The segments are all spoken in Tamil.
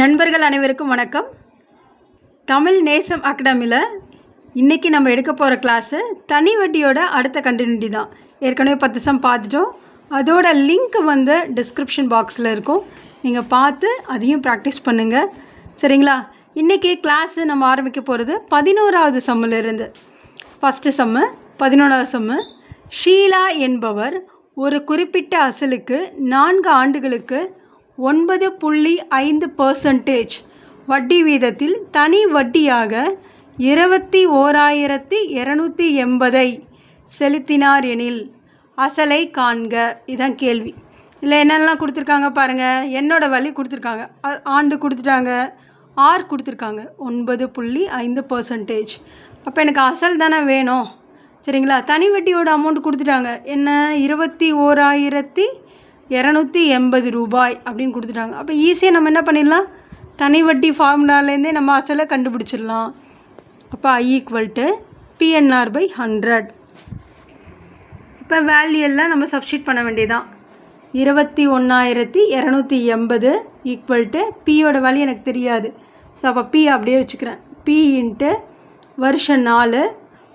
நண்பர்கள் அனைவருக்கும் வணக்கம். தமிழ் நேசம் அகாடமியில் இன்றைக்கி நம்ம எடுக்க போகிற கிளாஸு தனி வட்டியோட அடுத்த கண்டினியூட்டி தான். ஏற்கனவே பத்து சம் பார்த்துட்டோம். அதோட லிங்க் வந்து டிஸ்கிரிப்ஷன் பாக்ஸில் இருக்கும். நீங்கள் பார்த்து அதையும் ப்ராக்டிஸ் பண்ணுங்கள் சரிங்களா? இன்றைக்கி கிளாஸு நம்ம ஆரம்பிக்க போகிறது பதினோராவது சம்மிலிருந்து ஃபஸ்ட்டு சம்மு பதினொன்றாவது சம்மு ஷீலா என்பவர் ஒரு குறிப்பிட்ட அசலுக்கு நான்கு ஆண்டுகளுக்கு ஒன்பது புள்ளி ஐந்து பர்சன்டேஜ் வட்டி வீதத்தில் தனி வட்டியாக இருபத்தி ஓராயிரத்தி இரநூத்தி எண்பதை செலுத்தினார் எனில் அசலை காண்க. இதான் கேள்வி. இல்லை என்னெல்லாம் கொடுத்துருக்காங்க பாருங்கள் என்னோட வழி கொடுத்துருக்காங்க. அ- ஆண்டு கொடுத்துட்டாங்க. ஆர் கொடுத்துருக்காங்க. ஒன்பது புள்ளி ஐந்து பர்சன்டேஜ் அப்போ எனக்கு அசல் தானே வேணும். சரிங்களா? தனி வட்டியோட அமௌண்ட் கொடுத்துட்டாங்க. என்ன? இருபத்தி ஓராயிரத்தி இரநூத்தி எண்பது ரூபாய் அப்படின்னு கொடுத்துட்டாங்க. அப்போ ஈஸியாக நம்ம என்ன பண்ணிடலாம்? தனி வட்டி ஃபார்முலாலேருந்தே நம்ம அசலை கண்டுபிடிச்சிடலாம். அப்போ I equal to P N R by hundred இப்போ வேல்யூ எல்லாம் நம்ம சப்ஸ்டியூட் பண்ண வேண்டியதான் இருபத்தி ஒன்றாயிரத்தி இரநூத்தி எண்பது ஈக்குவல் டு பியோட வேல்யூ எனக்கு தெரியாது. ஸோ அப்போ பி அப்படியே வச்சுக்கிறேன். பி இன்ட்டு வருஷம் நாலு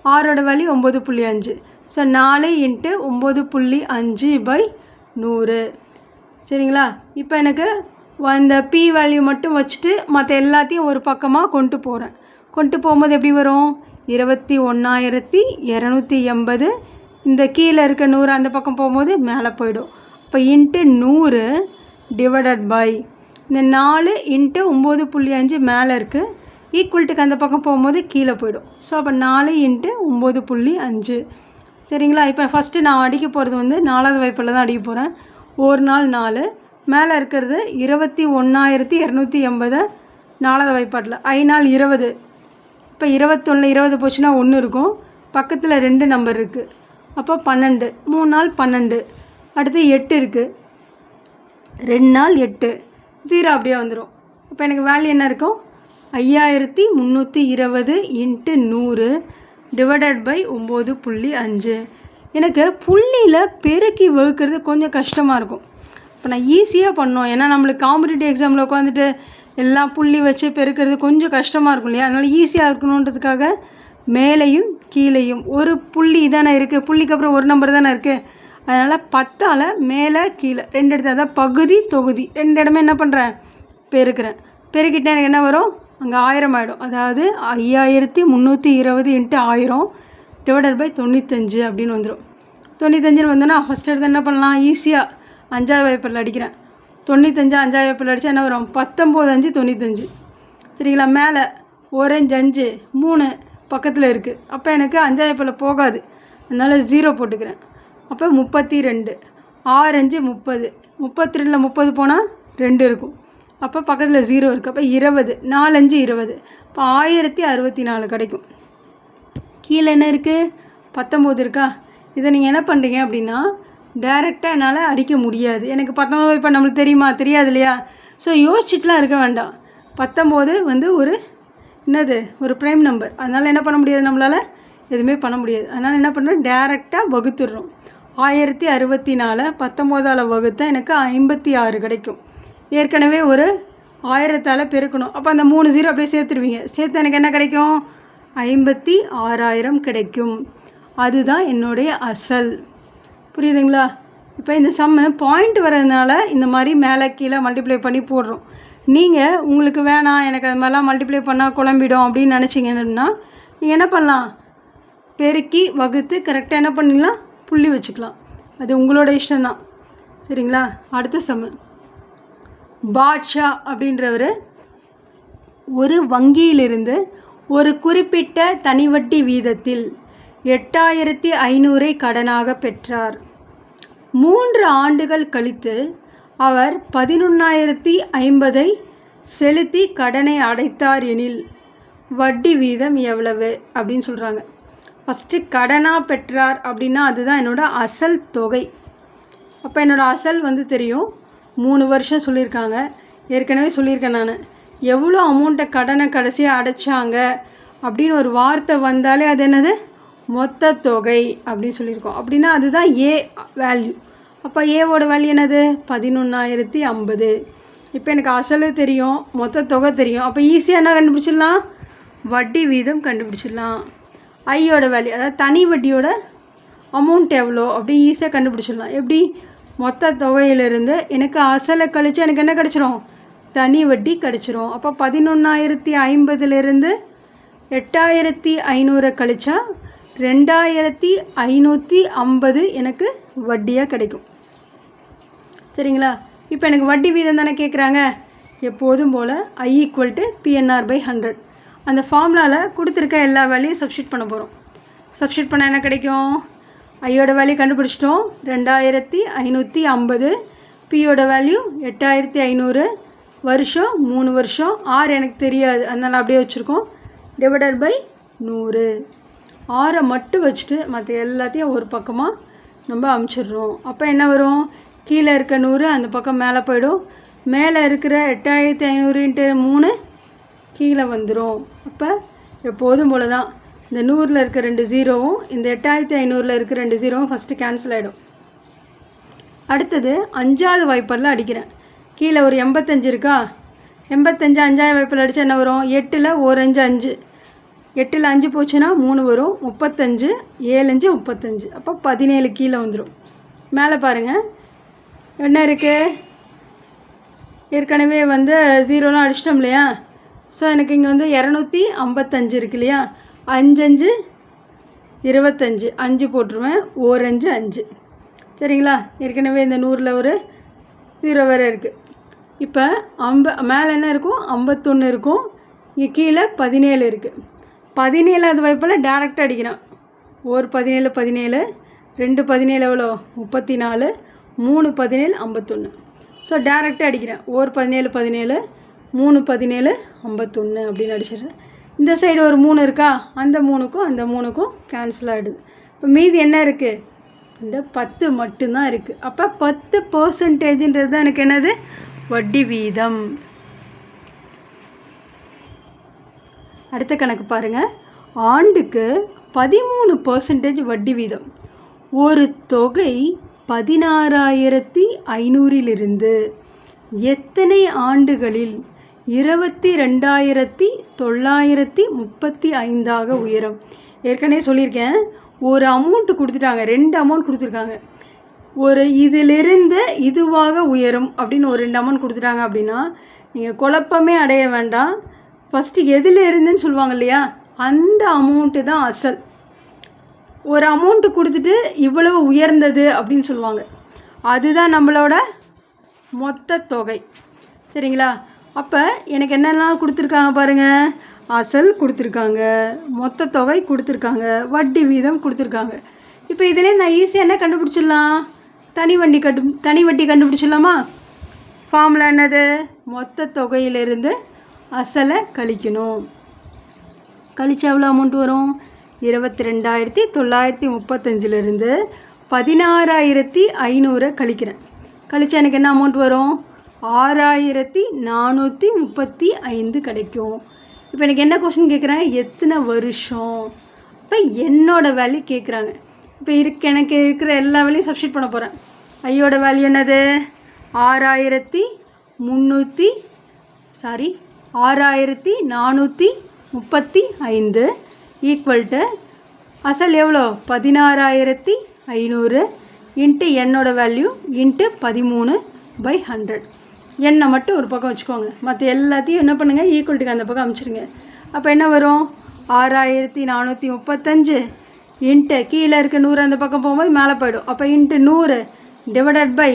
ஆரோட வேல்யூ ஒம்பது புள்ளி அஞ்சு. ஸோ நாலு இன்ட்டு ஒம்பது புள்ளி அஞ்சு பை நூறு. சரிங்களா? இப்போ எனக்கு இந்த பி வேல்யூ மட்டும் வச்சுட்டு மற்ற எல்லாத்தையும் ஒரு பக்கமாக கொண்டு போகிறேன் கொண்டு போகும்போது எப்படி வரும்? இருபத்தி ஒன்றாயிரத்தி இரநூத்தி எண்பது. இந்த கீழே இருக்க நூறு அந்த பக்கம் போகும்போது மேலே போயிடும். இப்போ இன்ட்டு நூறு டிவைடட் பை இந்த நாலு இன்ட்டு ஒம்பது புள்ளி அஞ்சு மேலே இருக்குது ஈக்குவல்ட்டுக்கு அந்த பக்கம் போகும்போது கீழே போயிடும். ஸோ அப்போ நாலு இன்ட்டு ஒம்பது புள்ளி அஞ்சு. சரிங்களா? இப்போ ஃபஸ்ட்டு நான் அடிக்க போகிறது வந்து நாலாவது வாய்ப்பில் தான் அடிக்க போகிறேன் ஒரு நாள் நாலு. மேலே இருக்கிறது இருபத்தி ஒன்றாயிரத்தி இரநூத்தி எண்பது. நாலாவது வாய்ப்பாட்டில். ஐ நாள் இருபது. இப்போ இருபத்தொன்னில் இருபது போச்சுன்னா ஒன்று இருக்கும். பக்கத்தில் ரெண்டு நம்பர் இருக்குது அப்போ பன்னெண்டு. மூணு நாள் பன்னெண்டு. அடுத்து எட்டு இருக்குது ரெண்டு நாள் எட்டு. ஜீரோ அப்படியே வந்துடும் இப்போ எனக்கு வேல்யூ என்ன இருக்கும்? ஐயாயிரத்தி முந்நூற்றி இருபது இன்ட்டு நூறு. டிவைடட் பை ஒம்பது புள்ளி அஞ்சு. எனக்கு புள்ளியில் பெருக்கி வகுக்கிறது கொஞ்சம் கஷ்டமாக இருக்கும். இப்போ நான் ஈஸியாக பண்ணோம் ஏன்னா நம்மளுக்கு காம்படிட்டிவ் எக்ஸாமில் உட்காந்துட்டு எல்லாம் புள்ளி வச்சு பெருக்கிறது கொஞ்சம் கஷ்டமாக இருக்கும் இல்லையா? அதனால் ஈஸியாக இருக்கணுன்றதுக்காக மேலேயும் கீழேயும் ஒரு புள்ளி தானே இருக்குது புள்ளிக்கு அப்புறம் ஒரு நம்பர் தானே இருக்குது அதனால் பத்தால் மேலே கீழே. ரெண்டு இடத்துல அதான் பகுதி தொகுதி. ரெண்டு இடமே என்ன பண்ணுறேன் பெருக்கிறேன். பெருக்கிட்டே எனக்கு என்ன வரும்? அங்கே ஆயிரம் ஆகிடும் அதாவது ஐயாயிரத்தி முந்நூற்றி இருபது இன்ட்டு ஆயிரம் டிவைடட் பை தொண்ணூத்தஞ்சு அப்படின்னு வந்துடும் தொண்ணூத்தஞ்சுன்னு வந்தோன்னா ஃபஸ்ட் எடுத்து என்ன பண்ணலாம்? ஈஸியாக அஞ்சாவது வாய்ப்பில் அடிக்கிறேன். தொண்ணூத்தஞ்சு அஞ்சாவது வாய்ப்பில் அடித்தா என்ன வரும்? பத்தொம்போது அஞ்சு தொண்ணூத்தஞ்சு. சரிங்களா? மேலே ஓரஞ்சு அஞ்சு மூணு பக்கத்தில் இருக்குது அப்போ எனக்கு அஞ்சாவது வாய்ப்பில் போகாது. அதனால் ஜீரோ போட்டுக்கிறேன். அப்போ முப்பத்தி ரெண்டு. ஆறஞ்சு முப்பது. முப்பத்தி ரெண்டில் முப்பது போனால் ரெண்டு இருக்கும். அப்போ பக்கத்தில் ஜீரோ இருக்குது அப்போ இருபது. நாலஞ்சு இருபது. இப்போ ஆயிரத்தி அறுபத்தி நாலு கிடைக்கும். கீழே என்ன இருக்குது பத்தொம்போது இருக்கா? இதை நீங்கள் என்ன பண்ணுறீங்க அப்படின்னா டைரெக்டாக என்னால் அடிக்க முடியாது. எனக்கு பத்தொம்போது இப்போ நம்மளுக்கு தெரியுமா? தெரியாது இல்லையா? ஸோ யோசிச்சுட்டுலாம் இருக்க வேண்டாம். பத்தொம்போது வந்து ஒரு என்னது? ஒரு ப்ரைம் நம்பர் அதனால் என்ன பண்ண முடியாது நம்மளால்? எதுவுமே பண்ண முடியாது. அதனால் என்ன பண்ணுறோம் டேரெக்டாக வகுத்துடுறோம். ஆயிரத்தி அறுபத்தி நாலு பத்தொம்போதால் வகுத்தால் எனக்கு ஐம்பத்தி ஆறு கிடைக்கும். ஏற்கனவே ஒரு ஆயிரத்தால் பெருக்கணும். அப்போ அந்த மூணு ஜீரோ அப்படியே சேர்த்துருவீங்க. சேர்த்து எனக்கு என்ன கிடைக்கும்? ஐம்பத்தி ஆறாயிரம் கிடைக்கும். அதுதான் என்னுடைய அசல். புரியுதுங்களா? இப்போ இந்த சம்மு பாயிண்ட் வர்றதுனால இந்த மாதிரி மேலே கீழே மல்டிப்ளை பண்ணி போடுறோம். நீங்கள் உங்களுக்கு வேணாம் எனக்கு அது மாதிரிலாம் மல்டிப்ளை பண்ணால் குழம்பிடும் அப்படின்னு நினச்சிங்கன்னா நீங்கள் என்ன பண்ணலாம்? பெருக்கி வகுத்து கரெக்டாக என்ன பண்ணிடலாம்? புள்ளி வச்சுக்கலாம். அது உங்களோட இஷ்டம்தான். சரிங்களா? அடுத்த சம்மு பாட்ஷா அப்படின்றவர் ஒரு வங்கியிலிருந்து ஒரு குறிப்பிட்ட தனிவட்டி வீதத்தில் எட்டாயிரத்தி ஐநூறை கடனாக பெற்றார். மூன்று ஆண்டுகள் கழித்து அவர் பதினொன்றாயிரத்தி ஐம்பதை செலுத்தி கடனை அடைத்தார் எனில் வட்டி வீதம் எவ்வளவு அப்படின்னு சொல்கிறாங்க ஃபஸ்ட்டு கடனாக பெற்றார் அப்படின்னா அதுதான் என்னோடய அசல் தொகை. அப்போ என்னோடய அசல் வந்து தெரியும். மூணு வருஷம் சொல்லியிருக்காங்க. ஏற்கனவே சொல்லியிருக்கேன் நான். எவ்வளோ அமௌண்ட்டை கடனை கடைசியாக அடைச்சாங்க அப்படின்னு ஒரு வார்த்தை வந்தாலே அது என்னது? மொத்த தொகை அப்படின்னு சொல்லியிருக்கோம். அப்படின்னா அதுதான் ஏ வேல்யூ அப்போ ஏவோட வேல்யூ என்னது? பதினொன்றாயிரத்தி ஐம்பது. இப்போ எனக்கு அசல் தெரியும் மொத்த தொகை தெரியும். அப்போ ஈஸியாக என்ன கண்டுபிடிச்சிடலாம்? வட்டி வீதம் கண்டுபிடிச்சிடலாம். ஐயோட வேல்யூ அதாவது தனி வட்டியோட அமௌண்ட் எவ்வளோ அப்படி ஈஸியாக கண்டுபிடிச்சிடலாம். எப்படி? மொத்த தொகையிலிருந்து எனக்கு அசலை கழித்து எனக்கு என்ன கிடச்சிரும்? தனி வட்டி கிடச்சிரும். அப்போ பதினொன்றாயிரத்தி ஐம்பதுலேருந்து எட்டாயிரத்தி ஐநூறை கழிச்சா ரெண்டாயிரத்தி ஐநூற்றி ஐம்பது எனக்கு வட்டியாக கிடைக்கும். சரிங்களா? இப்போ எனக்கு வட்டி வீதம் தானே கேட்குறாங்க எப்போதும் போல் I equal to PNR by hundred அந்த ஃபார்முலாவில் கொடுத்துருக்க எல்லா வேலையும் சப்ஸ்டியூட் பண்ண போகிறோம் சப்ஸ்டியூட் பண்ணால் என்ன கிடைக்கும்? ஐயோட வேல்யூ கண்டுபிடிச்சிட்டோம். ரெண்டாயிரத்தி ஐநூற்றி ஐம்பது. பியோட வேல்யூ எட்டாயிரத்தி ஐநூறு. வருஷம் மூணு வருஷம். ஆறு எனக்கு தெரியாது. அதனால் அப்படியே வச்சுருக்கோம். டிவைடட் பை நூறு. ஆறை மட்டும் வச்சுட்டு மற்ற எல்லாத்தையும் ஒரு பக்கமாக நம்ம அமுச்சிடுறோம். அப்போ என்ன வரும்? கீழே இருக்க நூறு அந்த பக்கம் மேலே போயிடும். மேலே இருக்கிற எட்டாயிரத்தி ஐநூறுன்ட்டு மூணு கீழே வந்துடும் அப்போ எப்போதும் போல தான் இந்த நூறில் இருக்க ரெண்டு ஜீரோவும் இந்த எட்டாயிரத்தி ஐநூறில் இருக்க ரெண்டு ஜீரோவும் ஃபஸ்ட்டு கேன்சல் ஆகிடும் அடுத்தது அஞ்சாவது வாய்ப்பரில் அடிக்கிறேன். கீழே ஒரு எண்பத்தஞ்சு இருக்கா? எண்பத்தஞ்சு அஞ்சாவது வாய்ப்பில் அடித்தா என்ன வரும்? எட்டில் ஒரு அஞ்சு அஞ்சு. எட்டில் அஞ்சு போச்சுன்னா மூணு வரும். முப்பத்தஞ்சு ஏழஞ்சு முப்பத்தஞ்சு. அப்போ பதினேழு கீழே வந்துடும் மேலே பாருங்கள் என்ன இருக்குது ஏற்கனவே வந்து ஜீரோலாம் அடிச்சிட்டோம் இல்லையா? ஸோ எனக்கு இங்கே வந்து இரநூத்தி ஐம்பத்தஞ்சு இருக்கு இல்லையா? அஞ்சஞ்சு இருபத்தஞ்சு. அஞ்சு போட்டுருவேன். ஓரஞ்சு அஞ்சு. சரிங்களா? ஏற்கனவே இந்த நூறில் ஒரு ஜீரோ வேறு இருக்குது இப்போ ஐம்ப மேலே என்ன இருக்கும்? ஐம்பத்தொன்று இருக்கும். இங்கே கீழே பதினேழு இருக்குது பதினேழாவது வாய்ப்பில் டேரெக்டாக அடிக்கிறேன் ஒரு பதினேழு பதினேழு. ரெண்டு பதினேழு எவ்வளோ? முப்பத்தி நாலு மூணு பதினேழு ஐம்பத்தொன்று ஸோ டேரெக்டாக அடிக்கிறேன். ஒரு பதினேழு பதினேழு. மூணு பதினேழு ஐம்பத்தொன்று அப்படின்னு அடிச்சிடுறேன். இந்த சைடு ஒரு மூணு இருக்கா? அந்த மூணுக்கும் அந்த மூணுக்கும் கேன்சல் ஆகிடுது இப்போ மீதி என்ன இருக்குது இந்த பத்து மட்டும்தான் இருக்குது அப்போ பத்து பர்சன்டேஜ்ன்றது தான் எனக்கு என்னது? வட்டி வீதம். அடுத்த கணக்கு பாருங்கள் ஆண்டுக்கு பதிமூணு பர்சன்டேஜ் வட்டி வீதம். ஒரு தொகை பதினாறாயிரத்தி ஐநூறிலிருந்து எத்தனை ஆண்டுகளில் இருபத்தி ரெண்டாயிரத்தி தொள்ளாயிரத்தி முப்பத்தி ஐந்தாக உயரும். ஏற்கனவே சொல்லியிருக்கேன். ஒரு அமௌண்ட் கொடுத்துட்டாங்க. ரெண்டு அமௌண்ட் கொடுத்துருக்காங்க. ஒரு இதிலிருந்து இதுவாக உயரும் அப்படின்னு ஒரு ரெண்டு அமௌண்ட் கொடுத்துட்டாங்க அப்படின்னா நீங்கள் குழப்பமே அடைய வேண்டாம். ஃபஸ்ட்டு எதில் இருந்துன்னு சொல்லுவாங்க இல்லையா? அந்த அமௌண்ட்டு தான் அசல். ஒரு அமௌண்ட்டு கொடுத்துட்டு இவ்வளவு உயர்ந்தது அப்படின்னு சொல்லுவாங்க. அதுதான் நம்மளோட மொத்த தொகை. சரிங்களா? அப்போ எனக்கு என்னெல்லாம் கொடுத்துருக்காங்க பாருங்கள் அசல் கொடுத்துருக்காங்க மொத்த தொகை கொடுத்துருக்காங்க வட்டி வீதம் கொடுத்துருக்காங்க. இப்போ இதிலே நான் ஈஸியாக என்ன கண்டுபிடிச்சிடலாம்? தனி வண்டி கண்டு தனி வட்டி கண்டுபிடிச்சிடலாமா? ஃபார்மில் என்னது? மொத்த தொகையிலிருந்து அசலை கழிக்கணும். கழிச்சு எவ்வளோ அமௌண்ட் வரும்? இருபத்தி ரெண்டாயிரத்தி தொள்ளாயிரத்தி முப்பத்தஞ்சிலிருந்து பதினாறாயிரத்தி ஐநூறை கழிக்கிறேன். கழிச்சா எனக்கு என்ன அமௌண்ட் வரும்? ஆறாயிரத்தி நானூற்றி முப்பத்தி ஐந்து கிடைக்கும். இப்போ எனக்கு என்ன கொஸ்டின் கேட்குறாங்க எத்தனை வருஷம்? இப்போ என்னோட வேல்யூ கேட்குறாங்க இப்போ இருக்க எனக்கு இருக்கிற எல்லா வேலையும் சப்ஸ்டியூட் பண்ண போகிறேன் ஐயோட வேல்யூ என்னது? ஆறாயிரத்தி முந்நூற்றி சாரி ஆறாயிரத்தி நானூற்றி முப்பத்தி ஐந்து ஈக்குவல்ட்டு அசல் எவ்வளோ? பதினாறாயிரத்தி ஐநூறு இன்ட்டு என்னோட வேல்யூ இன்ட்டு பதிமூணு பை ஹண்ட்ரட் எண்ணெய் மட்டும் ஒரு பக்கம் வச்சுக்கோங்க. மற்ற எல்லாத்தையும் என்ன பண்ணுங்கள் ஈக்குவல்ட்டுக்கு அந்த பக்கம் அமுச்சிடுங்க அப்போ என்ன வரும்? ஆறாயிரத்தி நானூற்றி முப்பத்தஞ்சு இன்ட்டு கீழே இருக்க நூறு அந்த பக்கம் போகும்போது மேலே போயிடும். அப்போ இன்ட்டு நூறு டிவைடட் பை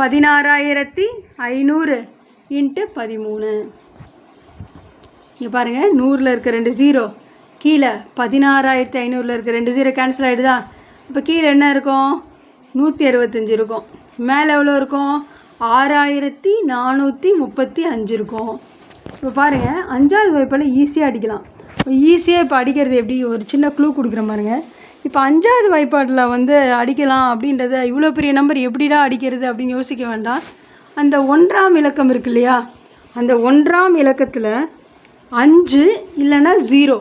பதினாறாயிரத்தி ஐநூறு இன்ட்டு பதிமூணு. இங்கே பாருங்கள் நூறில் இருக்க ரெண்டு ஜீரோ கீழே பதினாறாயிரத்தி ஐநூறில் இருக்க ரெண்டு ஜீரோ கேன்சல் ஆகிடுதா இப்போ கீழே என்ன இருக்கும்? நூற்றி அறுபத்தஞ்சு இருக்கும். மேலே எவ்வளோ இருக்கும்? ஆறாயிரத்தி நானூற்றி முப்பத்தி அஞ்சு இருக்கும். இப்போ பாருங்கள் அஞ்சாவது வாய்ப்பால் ஈஸியாக அடிக்கலாம். ஈஸியாக இப்போ அடிக்கிறது எப்படி? ஒரு சின்ன க்ளூ கொடுக்குற பாருங்க. இப்போ அஞ்சாவது வாய்ப்பாட்டில் வந்து அடிக்கலாம் அப்படின்றத இவ்வளோ பெரிய நம்பர் எப்படிடா அடிக்கிறது அப்படின்னு யோசிக்க வேண்டாம். அந்த ஒன்றாம் இலக்கம் இருக்கு இல்லையா? அந்த ஒன்றாம் இலக்கத்தில் அஞ்சு இல்லைன்னா ஜீரோ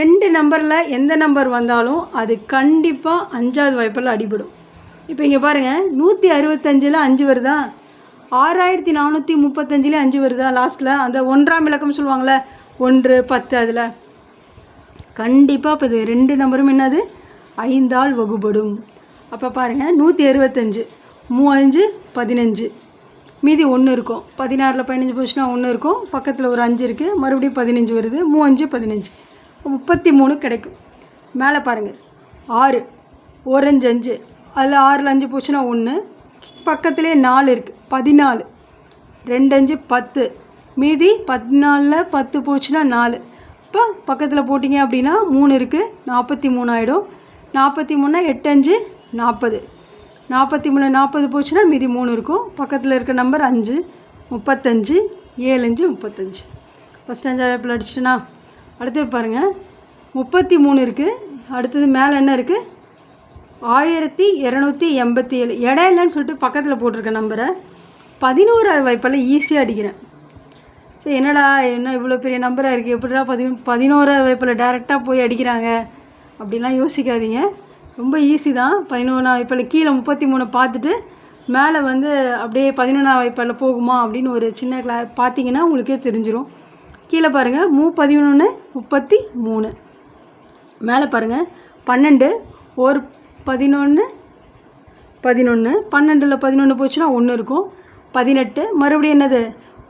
ரெண்டு நம்பரில் எந்த நம்பர் வந்தாலும் அது கண்டிப்பாக அஞ்சாவது வாய்ப்பில் அடிபடும். இப்போ இங்கே பாருங்கள் நூற்றி அறுபத்தஞ்சில் அஞ்சு வருதா? ஆறாயிரத்தி நானூற்றி முப்பத்தஞ்சிலே அஞ்சு வருதா லாஸ்ட்டில் அந்த ஒன்றாம் இலக்கம் சொல்லுவாங்கள்ல ஒன்று பத்து அதில். கண்டிப்பாக இப்போ இது ரெண்டு நம்பரும் என்னது? ஐந்தால் வகுபடும். அப்போ பாருங்கள் நூற்றி அறுபத்தஞ்சு மூவஞ்சு பதினஞ்சு. மீதி ஒன்று இருக்கும். பதினாறில் பதினஞ்சு போச்சுன்னா ஒன்று இருக்கும். பக்கத்தில் ஒரு அஞ்சு இருக்குது மறுபடியும் பதினஞ்சு வருது மூவஞ்சு பதினஞ்சு. முப்பத்தி மூணு கிடைக்கும். மேலே பாருங்கள் ஆறு ஓரஞ்சு அஞ்சு. அதில் ஆறில் அஞ்சு போச்சுன்னா ஒன்று பக்கத்துலேயே நாலு இருக்குது பதினாலு. ரெண்டு அஞ்சு பத்து. மீதி பதினாலில் பத்து போச்சுன்னா நாலு. இப்போ பக்கத்தில் போட்டிங்க அப்படின்னா மூணு இருக்குது நாற்பத்தி மூணு ஆகிடும் நாற்பத்தி மூணா எட்டு அஞ்சு நாற்பது நாற்பத்தி மூணு நாற்பது போச்சுன்னா மீதி மூணு இருக்கும். பக்கத்தில் இருக்க நம்பர் அஞ்சு முப்பத்தஞ்சு ஏழு அஞ்சு முப்பத்தஞ்சு. ஃபஸ்ட் அஞ்சாவது அடிச்சிட்டேனா? அடுத்தது பாருங்கள் முப்பத்தி மூணு இருக்குது அடுத்தது மேலே என்ன இருக்குது ஆயிரத்தி இரநூத்தி எண்பத்தி ஏழு. இடம் இல்லைன்னு சொல்லிட்டு பக்கத்தில் போட்டிருக்க நம்பரை. பதினோராவது வாய்ப்பால் ஈஸியாக அடிக்கிறேன். சரி என்னடா என்ன இவ்வளோ பெரிய நம்பராக இருக்குது எப்படிடா பதி பதினோராவது வாய்ப்பில் டேரெக்டாக போய் அடிக்கிறாங்க? அப்படிலாம் யோசிக்காதீங்க. ரொம்ப ஈஸி தான். பதினொன்றாம் வாய்ப்பில் கீழே முப்பத்தி மூணு பார்த்துட்டு மேலே வந்து அப்படியே பதினொன்றாம் வாய்ப்பால் போகுமா அப்படின்னு ஒரு சின்ன கிளா பார்த்தீங்கன்னா உங்களுக்கே தெரிஞ்சிடும் கீழே பாருங்கள் மூ பதினொன்று முப்பத்தி மூணு. மேலே பாருங்கள் பன்னெண்டு ஒரு பதினொன்று பதினொன்று பன்னெண்டில் பதினொன்று போச்சுன்னா ஒன்று இருக்கும். பதினெட்டு மறுபடியும் என்னது?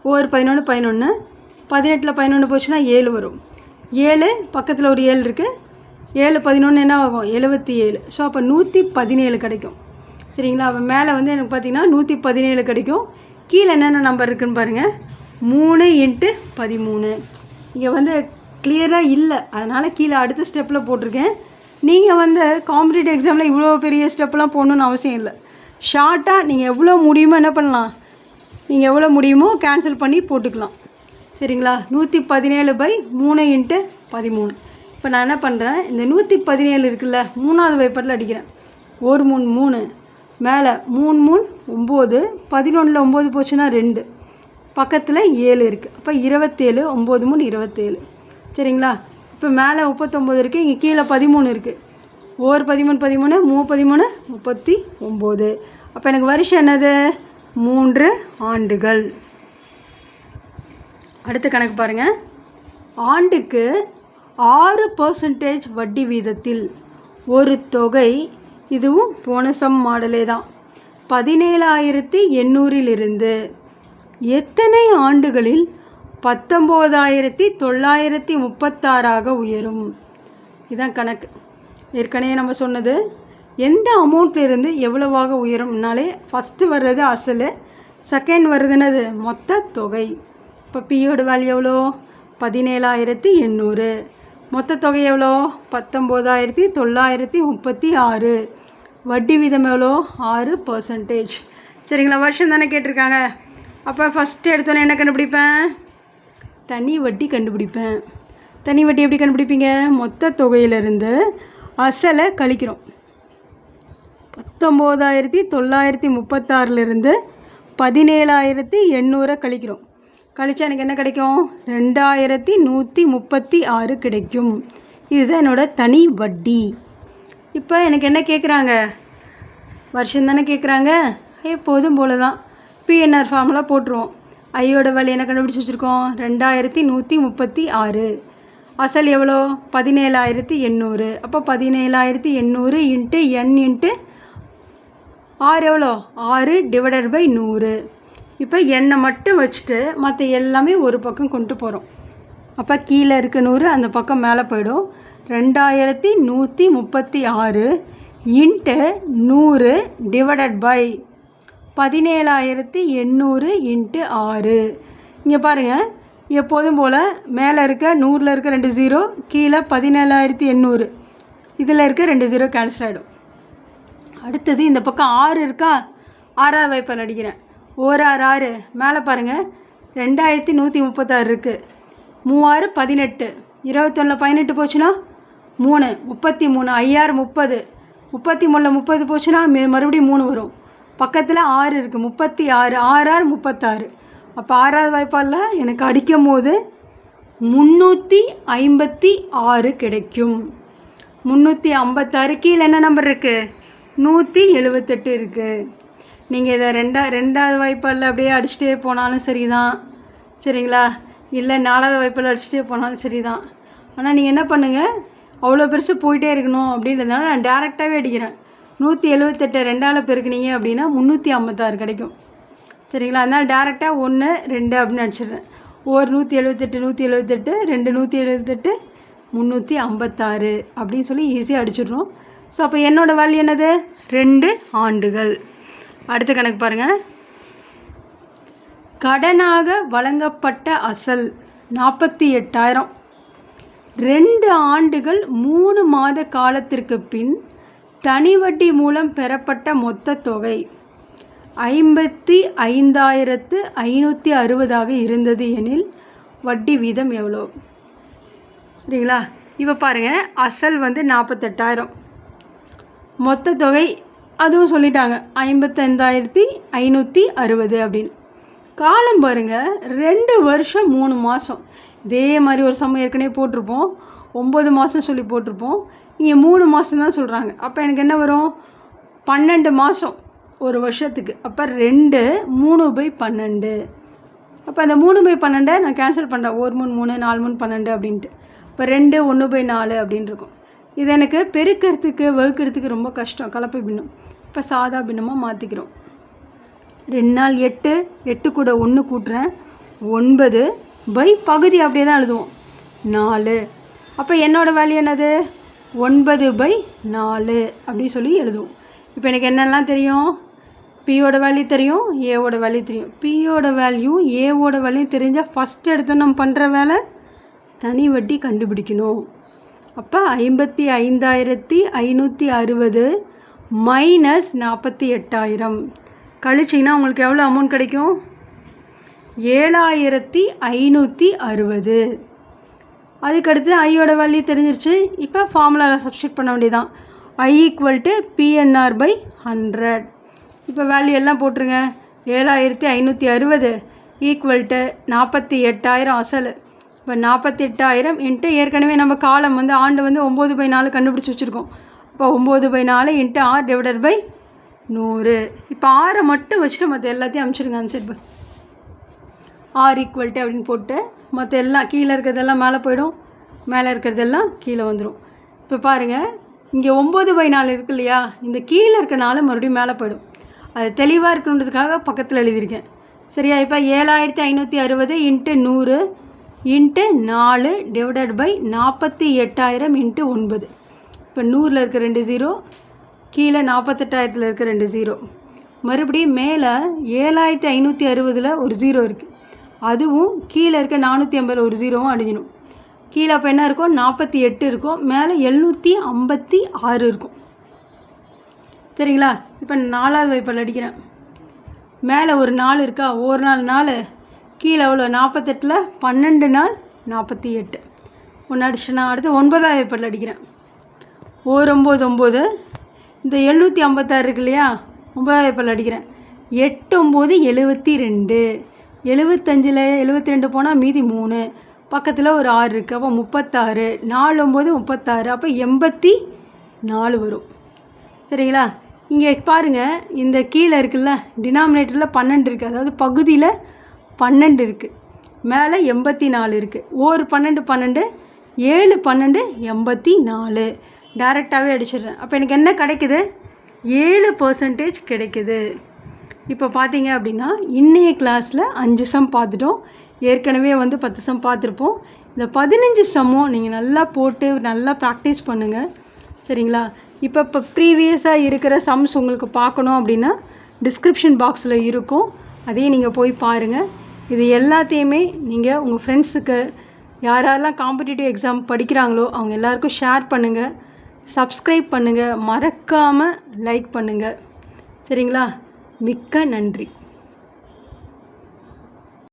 ஒவ்வொரு பதினொன்று பதினொன்று பதினெட்டில் பதினொன்று போச்சுன்னா ஏழு வரும். ஏழு பக்கத்தில் ஒரு ஏழு இருக்குது ஏழு பதினொன்று என்ன ஆகும்? எழுபத்தி ஏழு. ஸோ அப்போ நூற்றி பதினேழு கிடைக்கும். சரிங்களா? அப்போ மேலே வந்து எனக்கு பார்த்தீங்கன்னா நூற்றி பதினேழு கிடைக்கும். கீழே என்னென்ன நம்பர் இருக்குதுன்னு பாருங்கள் மூணு இன்ட்டு பதிமூணு. இங்கே வந்து கிளியராக இல்லை. அதனால் கீழே அடுத்த ஸ்டெப்பில் போட்டிருக்கேன். நீங்கள் வந்து காம்படிட்டிவ் எக்ஸாமில் இவ்வளோ பெரிய ஸ்டெப்லாம் போகணுன்னு அவசியம் இல்லை. ஷார்ட்டாக நீங்கள் எவ்வளோ முடியுமோ என்ன பண்ணலாம்? நீங்கள் எவ்வளோ முடியுமோ கேன்சல் பண்ணி போட்டுக்கலாம். சரிங்களா? நூற்றி பதினேழு பை மூணு இன்ட்டு பதிமூணு. இப்போ நான் என்ன பண்ணுறேன் இந்த நூற்றி பதினேழு இருக்குல்ல மூணாவது வைப்பரில் அடிக்கிறேன். ஒரு மூணு மூணு. மேலே மூணு மூணு ஒம்பது. பதினொன்றில் ஒம்பது போச்சுன்னா ரெண்டு. பக்கத்தில் ஏழு இருக்குது அப்போ இருபத்தேழு ஒம்பது மூணு இருபத்தேழு. சரிங்களா? இப்போ மேலே முப்பத்தொம்போது இருக்குது இங்கே கீழே பதிமூணு இருக்குது ஓர் பதிமூணு பதிமூணு மூ பதிமூணு முப்பத்தி ஒம்பது அப்போ எனக்கு வருஷம் என்னது? மூன்று ஆண்டுகள். அடுத்த கணக்கு பாருங்கள் ஆண்டுக்கு ஆறு பர்சன்டேஜ் வட்டி வீதத்தில் ஒரு தொகை இதுவும் போனசம் மாடலே தான். பதினேழாயிரத்தி எண்ணூறிலிருந்து எத்தனை ஆண்டுகளில் பத்தொம்போதாயிரத்தி தொள்ளாயிரத்தி முப்பத்தாறாக உயரும். இதான் கணக்கு. ஏற்கனவே நம்ம சொன்னது எந்த அமௌண்ட்லேருந்து எவ்வளவாக உயரும்னாலே ஃபஸ்ட்டு வர்றது அசல் செகண்ட் வருதுனது மொத்த தொகை. இப்போ பியோட வேல்யூ எவ்வளோ? பதினேழாயிரத்தி எண்ணூறு. மொத்த தொகை எவ்வளோ? பத்தொம்போதாயிரத்தி தொள்ளாயிரத்தி முப்பத்தி ஆறு. வட்டி வீதம் எவ்வளோ? ஆறு பர்சன்டேஜ் சரிங்களா வருஷம் தானே கேட்டிருக்காங்க. அப்போ ஃபஸ்ட்டு எடுத்தோன்னே என்ன கண்டுபிடிப்பேன்? தனி வட்டி கண்டுபிடிப்பேன். தனி வட்டி எப்படி கண்டுபிடிப்பீங்க? மொத்த தொகையிலிருந்து அசலை கழிக்கிறோம். பத்தொம்போதாயிரத்தி தொள்ளாயிரத்தி முப்பத்தாறுலேருந்து பதினேழாயிரத்தி எண்ணூறை கழிக்கிறோம். கழிச்சா எனக்கு என்ன கிடைக்கும்? ரெண்டாயிரத்தி நூற்றி முப்பத்தி ஆறு கிடைக்கும். இதுதான் என்னோடய தனி வட்டி. இப்போ எனக்கு என்ன கேட்குறாங்க வருஷம் தானே கேட்குறாங்க எப்போதும் போல தான் பிஎன்ஆர் ஃபார்முலா போட்டுருவோம். ஐயோட விலை என்ன கண்டுபிடிச்சி வச்சுருக்கோம்? ரெண்டாயிரத்தி நூற்றி முப்பத்தி ஆறு. அசல் எவ்வளோ? பதினேழாயிரத்தி எண்ணூறு. அப்போ பதினேழாயிரத்தி எண்ணூறு இன்ட்டு என் இன்ட்டு ஆறு எவ்வளோ? ஆறு டிவைடட் பை நூறு. இப்போ எண்ணெய் மட்டும் வச்சுட்டு மற்ற எல்லாமே ஒரு பக்கம் கொண்டு போகிறோம் அப்போ கீழே இருக்க நூறு அந்த பக்கம் மேலே போயிடும். ரெண்டாயிரத்தி நூற்றி முப்பத்தி ஆறு இன்ட்டு நூறு டிவைடட் பை பதினேழாயிரத்தி எண்ணூறு இன்ட்டு ஆறு. இங்கே பாருங்கள் எப்போதும் போல் மேலே இருக்க நூறில் இருக்க ரெண்டு ஜீரோ கீழே பதினேழாயிரத்தி எண்ணூறு. இதில் இருக்க ரெண்டு ஜீரோ கேன்சல் ஆகிடும் அடுத்தது இந்த பக்கம் ஆறு இருக்கா? ஆறாவது வைப்பர் அடிக்கிறேன். ஓர் ஆறு ஆறு. மேலே பாருங்கள் ரெண்டாயிரத்தி நூற்றி முப்பத்தாறு இருக்குது மூவாறு பதினெட்டு. இருபத்தொன்னில் பதினெட்டு போச்சுன்னா மூணு. முப்பத்தி மூணு. ஐயாறு முப்பது. முப்பத்தி மூணில் முப்பது போச்சுன்னா மறுபடியும் மூணு வரும். பக்கத்தில் ஆறு இருக்குது முப்பத்தி ஆறு ஆறு ஆறு முப்பத்தாறு. அப்போ ஆறாவது வாய்ப்பாலில்? எனக்கு அடிக்கும் போது முந்நூற்றி ஐம்பத்தி ஆறு கிடைக்கும். முந்நூற்றி ஐம்பத்தாறு கீழே என்ன நம்பர் இருக்குது நூற்றி எழுபத்தெட்டு இருக்குது நீங்கள் இதை ரெண்டா ரெண்டாவது வாய்ப்பால் அப்படியே அடிச்சுட்டே போனாலும் சரி தான் சரிங்களா? இல்லை நாலாவது வாய்ப்பில் அடிச்சுட்டே போனாலும் சரி தான் ஆனால் நீங்கள் என்ன பண்ணுங்கள் அவ்வளோ பெருசு போயிட்டே இருக்கணும் அப்படின்றதுனால நான் டேரெக்டாகவே அடிக்கிறேன். நூற்றி எழுபத்தெட்டு ரெண்டால் பெருக்குனீங்க அப்படின்னா முந்நூற்றி ஐம்பத்தாறு கிடைக்கும். சரிங்களா? அதனால் டேரெக்டாக ஒன்று ரெண்டு அப்படின்னு அடிச்சிடுறேன் ஒரு நூற்றி எழுபத்தெட்டு நூற்றி எழுபத்தெட்டு ரெண்டு நூற்றி எழுபத்தெட்டு முந்நூற்றி ஐம்பத்தாறு அப்படின்னு சொல்லி ஈஸியாக அடிச்சிடுறோம். ஸோ அப்போ என்னோடய வேல்யூ என்னது? ரெண்டு ஆண்டுகள். அடுத்த கணக்கு பாருங்கள் கடனாக வழங்கப்பட்ட அசல் நாற்பத்தி எட்டாயிரம். ரெண்டு ஆண்டுகள் மூணு மாத காலத்திற்கு பின் தனி வட்டி மூலம் பெறப்பட்ட மொத்த தொகை ஐம்பத்தி ஐந்தாயிரத்து ஐநூற்றி அறுபதாக இருந்தது எனில் வட்டி வீதம் எவ்வளோ? சரிங்களா? இப்போ பாருங்கள் அசல் வந்து நாற்பத்தெட்டாயிரம் மொத்த தொகை அதுவும் சொல்லிட்டாங்க ஐம்பத்தைந்தாயிரத்தி ஐநூற்றி அறுபது அப்படின்னு. காலம் பாருங்கள் ரெண்டு வருஷம் மூணு மாதம் இதே மாதிரி ஒரு சமயம் ஏற்கனவே போட்டிருப்போம் ஒம்பது மாதம் சொல்லி போட்டிருப்போம். இங்கே மூணு மாதம் தான் சொல்கிறாங்க அப்போ எனக்கு என்ன வரும்? பன்னெண்டு மாதம் ஒரு வருஷத்துக்கு. அப்போ ரெண்டு மூணு பை பன்னெண்டு. அப்போ அந்த மூணு பை பன்னெண்டை நான் கேன்சல் பண்ணுறேன் ஒரு மூணு மூணு நாலு மூணு பன்னெண்டு அப்படின்ட்டு. இப்போ ரெண்டு ஒன்று பை நாலு அப்படின்னு இருக்கும். இது எனக்கு பெருக்கிறதுக்கு வகுக்கிறதுக்கு ரொம்ப கஷ்டம். கலப்பை பின்னம். இப்போ சாதா பின்னமாக மாற்றிக்கிறோம் ரெண்டு நாள் எட்டு எட்டு கூட ஒன்று கூட்டுறேன். ஒன்பது பை பகுதி அப்படியே தான் எழுதுவோம். நாலு. அப்போ என்னோடய வேல்யூ என்னது? ஒன்பது பை நாலு அப்படின்னு சொல்லி எழுதுவோம். இப்போ எனக்கு என்னெல்லாம் தெரியும்? பியோட வேல்யூ தெரியும் ஏவோட வேல்யூ தெரியும். பியோட வேல்யூ ஏவோட வேல்யூ தெரிஞ்சால் ஃபஸ்ட் எடுத்து நம்ம பண்ணுற வேலை தனி வட்டி கண்டுபிடிக்கணும். அப்போ ஐம்பத்தி ஐந்தாயிரத்தி ஐநூற்றி அறுபது மைனஸ் நாற்பத்தி எட்டாயிரம். கழிச்சிங்கன்னா உங்களுக்கு எவ்வளோ அமௌண்ட் கிடைக்கும்? ஏழாயிரத்தி ஐநூற்றி அறுபது. அதுக்கடுத்து ஐயோட வேல்யூ தெரிஞ்சிருச்சு. இப்போ ஃபார்முலாவில் சப்ஸ்டியூட் பண்ண வேண்டியதான் I equal to PNR by hundred இப்போ வேல்யூ எல்லாம் போட்டுருங்க. ஏழாயிரத்தி ஐநூற்றி அறுபது ஈக்குவல் டு நாற்பத்தி எட்டாயிரம் அசல். இப்போ நாற்பத்தி எட்டாயிரம் இன்ட்டு ஏற்கனவே நம்ம காலம் வந்து ஆண்டு வந்து ஒம்பது பை நாலு கண்டுபிடிச்சி வச்சுருக்கோம். இப்போ ஒம்பது பை நாலு இன்ட்டு ஆர் டிவைடட் பை நூறு. இப்போ ஆறை மட்டும் வச்சுட்டு மற்ற எல்லாத்தையும் அனுப்பிச்சிருங்க ஆன்சர் ஆர் ஈக்குவல்ட்டு அப்படின்னு போட்டு மற்ற எல்லாம் கீழே இருக்கிறதெல்லாம் மேலே போயிடும். மேலே இருக்கிறதெல்லாம் கீழே வந்துடும் இப்போ பாருங்கள் இங்கே ஒம்பது பை நாலு இருக்கு இல்லையா? இந்த கீழே இருக்கனால மறுபடியும் மேலே போயிடும். அது தெளிவாக இருக்கணுன்றதுக்காக பக்கத்தில் எழுதியிருக்கேன். சரியா? இப்போ ஏழாயிரத்தி ஐநூற்றி அறுபது இன்ட்டு நூறு இன்ட்டு நாலு டிவைடட் பை நாற்பத்தி எட்டாயிரம் இன்ட்டு ஒன்பது. இப்போ நூறில் இருக்க ரெண்டு ஜீரோ கீழே நாற்பத்தெட்டாயிரத்தில் இருக்க ரெண்டு ஜீரோ மறுபடியும் மேலே ஏழாயிரத்தி ஐநூற்றி அறுபதில் ஒரு ஜீரோ இருக்குது அதுவும் கீழே இருக்க நானூற்றி ஐம்பதில் ஒரு ஜீரோவும் அடிஞ்சிடும் கீழே அப்போ என்ன இருக்கும்? நாற்பத்தி எட்டு இருக்கும். மேலே எழுநூற்றி ஐம்பத்தி ஆறு இருக்கும். சரிங்களா? இப்போ நாலாவது வைப்பல் அடிக்கிறேன். மேலே ஒரு நாள் இருக்கா? ஒரு நாள் நாள் கீழே எவ்வளோ நாற்பத்தெட்டில் பன்னெண்டு நாள் நாற்பத்தி எட்டு. ஒன்று அடிச்சுனா அடுத்து ஒன்பதாவது வைப்பல் அடிக்கிறேன். ஒரு ஒம்பது ஒம்பது இந்த எழுநூற்றி ஐம்பத்தாறு இருக்கு இல்லையா? ஒன்பதாவது வைப்பல் அடிக்கிறேன். எட்டு ஒம்பது எழுபத்தி ரெண்டு. எழுபத்தஞ்சில் எழுபத்தி ரெண்டு போனால் மீதி மூணு. பக்கத்தில் ஒரு ஆறு இருக்குது அப்போ முப்பத்தாறு நாலு ஒம்பது முப்பத்தாறு. அப்போ எண்பத்தி நாலு வரும். சரிங்களா? இங்கே பாருங்கள் இந்த கீழே இருக்குல்ல டினாமினேட்டரில் பன்னெண்டு இருக்குது அதாவது பகுதியில் பன்னெண்டு இருக்குது மேலே எண்பத்தி நாலு இருக்குது ஒரு பன்னெண்டு பன்னெண்டு. ஏழு பன்னெண்டு எண்பத்தி நாலு. டேரெக்டாகவே அடிச்சிடுறேன். அப்போ எனக்கு என்ன கிடைக்குது? ஏழு பர்சன்டேஜ் கிடைக்குது. இப்போ பார்த்தீங்க அப்படின்னா இன்றைய கிளாஸில் அஞ்சு சம் பார்த்துட்டோம். ஏற்கனவே வந்து பத்து சம் பார்த்துருப்போம். இந்த பதினஞ்சு சம்மும் நீங்கள் நல்லா போட்டு நல்லா ப்ராக்டிஸ் பண்ணுங்கள் சரிங்களா? இப்போ இப்போ ப்ரீவியஸாக இருக்கிற சம்ஸ் உங்களுக்கு பார்க்கணும் அப்படின்னா டிஸ்கிரிப்ஷன் பாக்ஸில் இருக்கும். அதையும் நீங்கள் போய் பாருங்கள் இது எல்லாத்தையுமே நீங்கள் உங்கள் ஃப்ரெண்ட்ஸுக்கு யார் யாரெல்லாம் காம்படிட்டிவ் எக்ஸாம் படிக்கிறாங்களோ அவங்க எல்லாருக்கும் ஷேர் பண்ணுங்கள் சப்ஸ்கிரைப் பண்ணுங்கள் மறக்காமல் லைக் பண்ணுங்கள் சரிங்களா? மிக்க நன்றி.